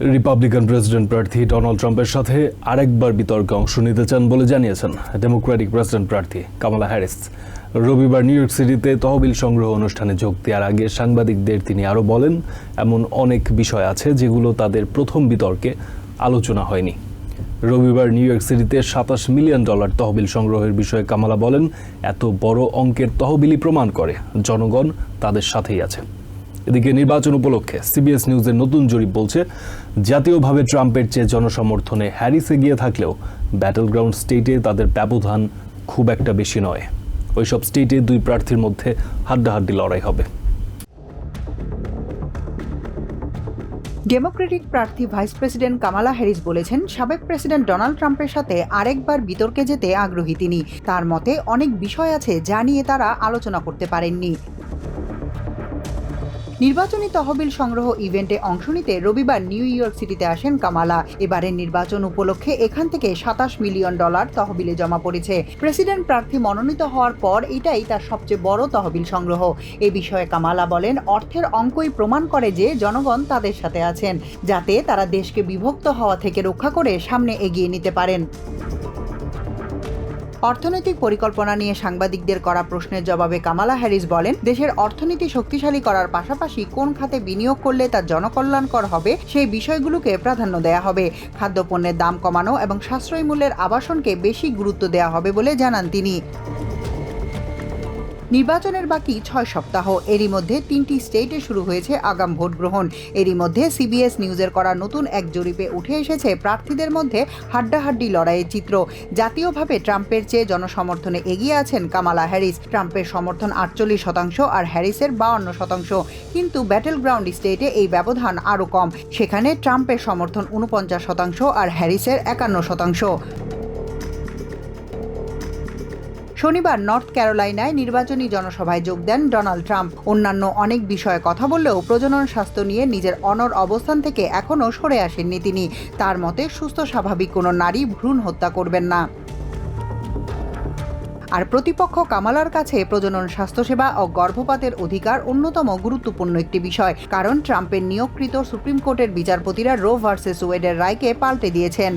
Republican president প্রার্থী Donald ট্রাম্পের সাথে আরেকবার বিতর্কে অংশ নিতে চান বলে জানিয়েছেন ডেমোক্রেটিক প্রেসিডেন্ট প্রার্থী কামালা হ্যারিস রবিবার নিউ ইয়র্ক সিটিতে তহবিল সংগ্রহ অনুষ্ঠানে যোগ দেওয়ার আগে সাংবাদিকদের তিনি আরও বলেন, এমন অনেক বিষয় আছে যেগুলো তাদের প্রথম বিতর্কে আলোচনা হয়নি। রবিবার নিউ ইয়র্ক সিটিতে সাতাশ মিলিয়ন ডলার তহবিল সংগ্রহের বিষয়ে কামালা বলেন, এত বড় অঙ্কের তহবিলই প্রমাণ করে, জনগণ তাদের সাথেই আছে। এদিকে নির্বাচন উপলক্ষে সিবিএস নিউজের নতুন জরিপ বলছে, জাতীয়ভাবে ট্রাম্পের চেয়ে জনসমর্থনে হ্যারিস এগিয়ে থাকলেও ব্যাটল গ্রাউন্ড স্টেটে তাদের ব্যবধান খুব একটা বেশি নয়। ওইসব স্টেটে দুই প্রার্থীর মধ্যে হাড্ডাহাড্ডি লড়াই হবে। ডেমোক্রেটিক প্রার্থী ভাইস প্রেসিডেন্ট কামালা হ্যারিস বলেছেন, সাবেক প্রেসিডেন্ট ডোনাল্ড ট্রাম্পের সাথে আরেকবার বিতর্কে যেতে আগ্রহী তিনি। তার মতে, অনেক বিষয় আছে যা নিয়ে তারা আলোচনা করতে পারেননি। নির্বাচনী তহবিল সংগ্রহ ইভেন্টে অংশ নিতে রবিবার নিউ ইয়র্ক সিটিতে আসেন কামালা। এবারের নির্বাচন উপলক্ষে এখান থেকে সাতাশ মিলিয়ন ডলার তহবিলে জমা পড়েছে। প্রেসিডেন্ট প্রার্থী মনোনীত হওয়ার পর এটাই তার সবচেয়ে বড় তহবিল সংগ্রহ। এ বিষয়ে কামালা বলেন, অর্থের অঙ্কই প্রমাণ করে যে জনগণ তাদের সাথে আছেন, যাতে তারা দেশকে বিভক্ত হওয়া থেকে রক্ষা করে সামনে এগিয়ে নিতে পারেন। অর্থনৈতিক পরিকল্পনা নিয়ে সাংবাদিকদের করা প্রশ্নের জবাবে কামালা হ্যারিস বলেন, দেশের অর্থনীতি শক্তিশালী করার পাশাপাশি কোন খাতে বিনিয়োগ করলে তা জনকল্যাণকর হবে, সেই বিষয়গুলোকে প্রাধান্য দেয়া হবে। খাদ্যপণ্যের দাম কমানো এবং সাশ্রয়ী মূল্যের আবাসনকে বেশি গুরুত্ব দেওয়া হবে বলে জানান তিনি। নির্বাচনের বাকি ছয় সপ্তাহ। এরই মধ্যে তিনটি স্টেটে শুরু হয়েছে আগাম ভোট গ্রহণ। এরই মধ্যে সিবিএস নিউজের করা নতুন এক জরিপে উঠে এসেছে প্রার্থীদের মধ্যে হাড্ডাহাড্ডি লড়াইয়ের চিত্র। জাতীয়ভাবে ট্রাম্পের চেয়ে জনসমর্থনে এগিয়ে আছেন কামালা হ্যারিস। ট্রাম্পের সমর্থন আটচল্লিশ শতাংশ আর হ্যারিসের বাউন্ন শতাংশ। কিন্তু ব্যাটেল গ্রাউন্ড স্টেটে এই ব্যবধান আরও কম। সেখানে ট্রাম্পের সমর্থন উনপঞ্চাশ শতাংশ আর হ্যারিসের একান্ন শতাংশ। শনিবার নর্থ ক্যারোলাইনায় নির্বাচনী জনসভায় যোগ দেন ডোনাল্ড ট্রাম্প। অন্যান্য অনেক বিষয়ে কথা বললেও প্রজনন স্বাস্থ্য নিয়ে নিজের অনর অবস্থান থেকে এখনও সরে আসেননি তিনি। তার মতে, সুস্থ, স্বাভাবিক কোনো নারী ভ্রূণ হত্যা করবেন না। আর প্রতিপক্ষ কামালার কাছে প্রজনন স্বাস্থ্যসেবা ও গর্ভপাতের অধিকার অন্যতম গুরুত্বপূর্ণ একটি বিষয়। কারণ ট্রাম্পের নিয়োগকৃত সুপ্রিম কোর্টের বিচারপতিরা রো ভার্সেস ওয়েডের রায়কে পাল্টে দিয়েছেন।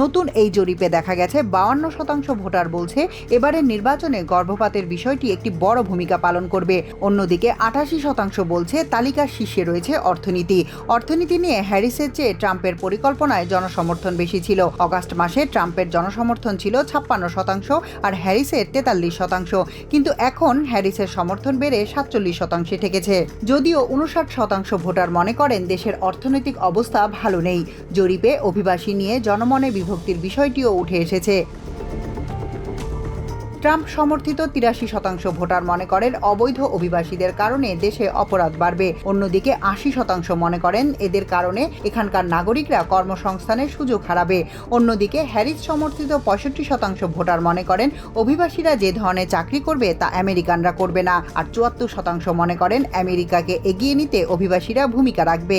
নতুন এই জরিপে দেখা গেছে, বাউান্ন শতাংশ ভোটার বলছে এবারের নির্বাচনে গর্ভপাতের বিষয়টি একটি বড় ভূমিকা পালন করবে। অন্যদিকে আটাশি শতাংশ বলছে তালিকার শীর্ষে রয়েছে অর্থনীতি। অর্থনীতি নিয়ে হ্যারিসের চেয়ে ট্রাম্পের পরিকল্পনায় জনসমর্থন বেশি ছিল। অগাস্ট মাসে ট্রাম্পের জনসমর্থন ছিল ছাপ্পান্ন শতাংশ আর হ্যারিসের তেতাল্লিশ শতাংশ। কিন্তু এখন হ্যারিসের সমর্থন বেড়ে সাতচল্লিশ শতাংশে ঠেকেছে। যদিও উনষাট শতাংশ ভোটার মনে করেন দেশের অর্থনৈতিক অবস্থা ভালো নেই। জরিপে অভিবাসী নিয়ে জনমনে বিভক্তির বিষয়টিও উঠে এসেছে। ট্রাম্প সমর্থিত তিরাশি শতাংশ ভোটার মনে করেন অবৈধ অভিবাসীদের কারণে দেশে অপরাধ বাড়বে। অন্যদিকে আশি শতাংশ মনে করেন এদের কারণে এখানকার নাগরিকরা কর্মসংস্থানের সুযোগ হারাবে। অন্যদিকে হ্যারিস সমর্থিত পঁয়ষট্টি শতাংশ ভোটার মনে করেন অভিবাসীরা যে ধরনের চাকরি করবে তা আমেরিকানরা করবে না। আর চুয়াত্তর শতাংশ মনে করেন আমেরিকাকে এগিয়ে নিতে অভিবাসীরা ভূমিকা রাখবে।